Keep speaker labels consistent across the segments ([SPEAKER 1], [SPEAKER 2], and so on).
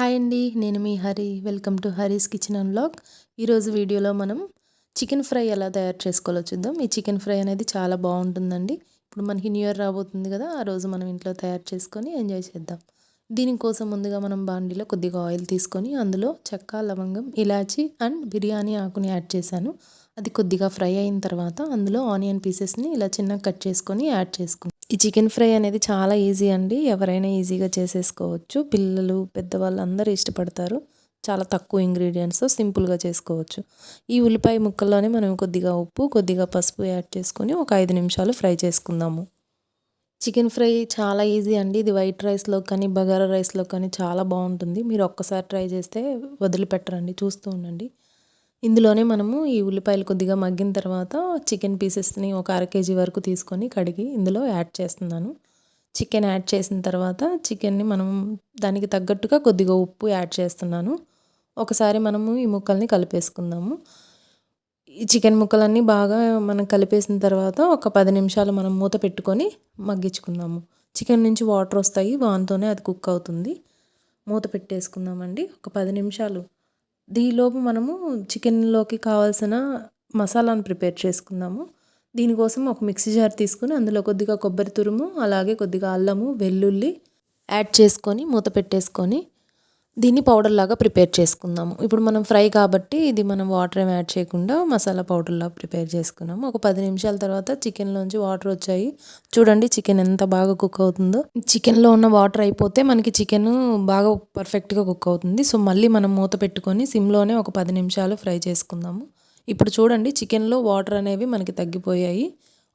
[SPEAKER 1] Hi అండి నేను మీ Hari. Welcome to Hari's kitchen and blog ఈరోజు వీడియోలో మనం చికెన్ ఫ్రై ఎలా తయారు చేసుకోవాలో చూద్దాం. ఈ చికెన్ ఫ్రై అనేది చాలా బాగుంటుందండి. ఇప్పుడు మనకి న్యూ ఇయర్ రాబోతుంది కదా ఆ రోజు మనం ఇంట్లో తయారు చేసుకొని ఎంజాయ్ చేద్దాం. దీనికోసం ముందుగా మనం బాండీలో కొద్దిగా ఆయిల్ తీసుకొని అందులో చెక్క లవంగం ఇలాచి అండ్ బిర్యానీ ఆకుని యాడ్ చేశాను. అది కొద్దిగా ఫ్రై అయిన తర్వాత అందులో ఆనియన్ పీసెస్ని ఇలా చిన్నగా కట్ చేసుకొని యాడ్ చేసుకున్నాం ఈ చికెన్ ఫ్రై అనేది చాలా ఈజీ అండి. ఎవరైనా ఈజీగా చేసేసుకోవచ్చు. పిల్లలు పెద్దవాళ్ళు అందరూ ఇష్టపడతారు. చాలా తక్కువ ఇంగ్రీడియంట్స్ సింపుల్గా చేసుకోవచ్చు. ఈ ఉల్లిపాయ ముక్కల్లోనే మనం కొద్దిగా ఉప్పు కొద్దిగా పసుపు యాడ్ చేసుకొని ఒక ఐదు నిమిషాలు ఫ్రై చేసుకుందాము. చికెన్ ఫ్రై చాలా ఈజీ అండి. ఇది వైట్ రైస్లో కానీ బగారా రైస్లో కానీ చాలా బాగుంటుంది. మీరు ఒక్కసారి ట్రై చేస్తే వదిలిపెట్టరండి. చూస్తూ ఉండండి. ఇందులోనే మనము ఈ ఉల్లిపాయలు కొద్దిగా మగ్గిన తర్వాత చికెన్ పీసెస్ని ఒక అర కేజీ వరకు తీసుకొని కడిగి ఇందులో యాడ్ చేస్తున్నాను. చికెన్ యాడ్ చేసిన తర్వాత చికెన్ని మనం దానికి తగ్గట్టుగా కొద్దిగా ఉప్పు యాడ్ చేస్తున్నాను. ఒకసారి మనము ఈ ముక్కల్ని కలిపేసుకుందాము. ఈ చికెన్ ముక్కలన్నీ బాగా మనం కలిపేసిన తర్వాత ఒక పది నిమిషాలు మనం మూత పెట్టుకొని మగ్గించుకుందాము. చికెన్ నుంచి వాటర్ వస్తాయి వాన్తోనే అది కుక్ అవుతుంది. మూత పెట్టేసుకుందామండి. ఒక పది నిమిషాలు దీలోపు మనము చికెన్లోకి కావాల్సిన మసాలాను ప్రిపేర్ చేసుకుందాము. దీనికోసం ఒక మిక్సీ జార్ తీసుకుని అందులో కొద్దిగా కొబ్బరి తురుము అలాగే కొద్దిగా అల్లము వెల్లుల్లి యాడ్ చేసుకొని మూత పెట్టేసుకొని దీన్ని పౌడర్ లాగా ప్రిపేర్ చేసుకుందాము ఇప్పుడు మనం ఫ్రై కాబట్టి ఇది మనం వాటర్ యాడ్ చేయకుండా మసాలా పౌడర్లా ప్రిపేర్ చేసుకున్నాము. ఒక పది నిమిషాల తర్వాత చికెన్లోంచి వాటర్ వచ్చాయి. చూడండి చికెన్ ఎంత బాగా కుక్ అవుతుందో. చికెన్లో ఉన్న వాటర్ అయిపోతే మనకి చికెన్ బాగా పర్ఫెక్ట్గా కుక్ అవుతుంది. సో మళ్ళీ మనం మూత పెట్టుకొని సిమ్లోనే ఒక పది నిమిషాలు ఫ్రై చేసుకుందాము. ఇప్పుడు చూడండి చికెన్లో వాటర్ అనేవి మనకి తగ్గిపోయాయి.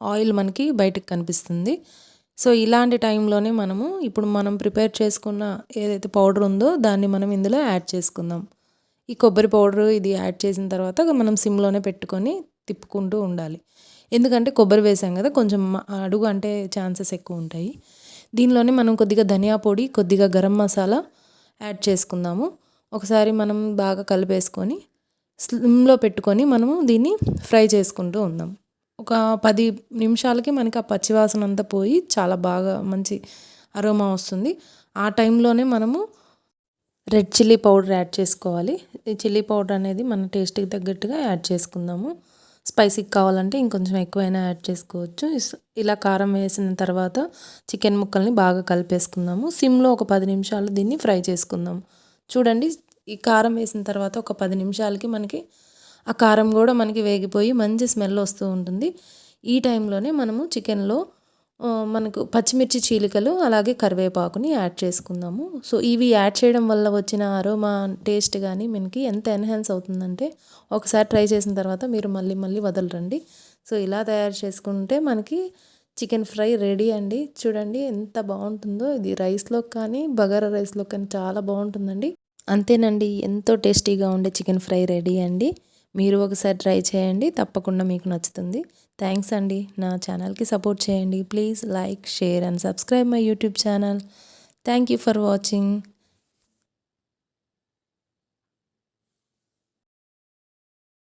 [SPEAKER 1] ఆయిల్ మనకి బయటకు కనిపిస్తుంది. సో ఇలాంటి టైంలోనే మనము ఇప్పుడు మనం ప్రిపేర్ చేసుకున్న ఏదైతే పౌడర్ ఉందో దాన్ని మనం ఇందులో యాడ్ చేసుకుందాం. ఈ కొబ్బరి పౌడర్ ఇది యాడ్ చేసిన తర్వాత మనం సిమ్లోనే పెట్టుకొని తిప్పుకుంటూ ఉండాలి. ఎందుకంటే కొబ్బరి వేసాం కదా కొంచెం అడుగు అంటే ఛాన్సెస్ ఎక్కువ ఉంటాయి. దీనిలోనే మనం కొద్దిగా ధనియా పొడి కొద్దిగా గరం మసాలా యాడ్ చేసుకుందాము. ఒకసారి మనం బాగా కలిపేసుకొని స్లిమ్లో పెట్టుకొని మనము దీన్ని ఫ్రై చేసుకుంటూ ఉందాం. ఒక పది నిమిషాలకి మనకి ఆ పచ్చివాసన అంతా పోయి చాలా బాగా మంచి అరోమా వస్తుంది. ఆ టైంలోనే మనము రెడ్ చిల్లీ పౌడర్ యాడ్ చేసుకోవాలి. ఈ చిల్లీ పౌడర్ అనేది మన టేస్ట్కి తగ్గట్టుగా యాడ్ చేసుకుందాము. స్పైసీకి కావాలంటే ఇంకొంచెం ఎక్కువైనా యాడ్ చేసుకోవచ్చు. ఇలా కారం వేసిన తర్వాత చికెన్ ముక్కల్ని బాగా కలిపేసుకుందాము. సిమ్లో ఒక పది నిమిషాలు దీన్ని ఫ్రై చేసుకుందాము. చూడండి ఈ కారం వేసిన తర్వాత ఒక పది నిమిషాలకి మనకి ఆ కారం కూడా మనకి వేగిపోయి మంచి స్మెల్ వస్తూ ఉంటుంది. ఈ టైంలోనే మనము చికెన్లో మనకు పచ్చిమిర్చి చీలికలు అలాగే కరివేపాకుని యాడ్ చేసుకుందాము. సో ఇవి యాడ్ చేయడం వల్ల వచ్చిన అరోమా టేస్ట్ కానీ మనకి ఎంత ఎన్హాన్స్ అవుతుందంటే ఒకసారి ట్రై చేసిన తర్వాత మీరు మళ్ళీ మళ్ళీ వదలరండి. సో ఇలా తయారు చేసుకుంటే మనకి చికెన్ ఫ్రై రెడీ అండి. చూడండి ఎంత బాగుంటుందో. ఇది రైస్లో కానీ బగారా రైస్లో కానీ చాలా బాగుంటుందండి. అంతేనండి ఎంతో టేస్టీగా ఉండే చికెన్ ఫ్రై రెడీ అండి. మీరు ఒకసారి ట్రై చేయండి తప్పకుండా మీకు నచ్చుతుంది. థ్యాంక్స్ అండి. నా ఛానల్కి సపోర్ట్ చేయండి. Please like share and subscribe my YouTube channel thank you for watching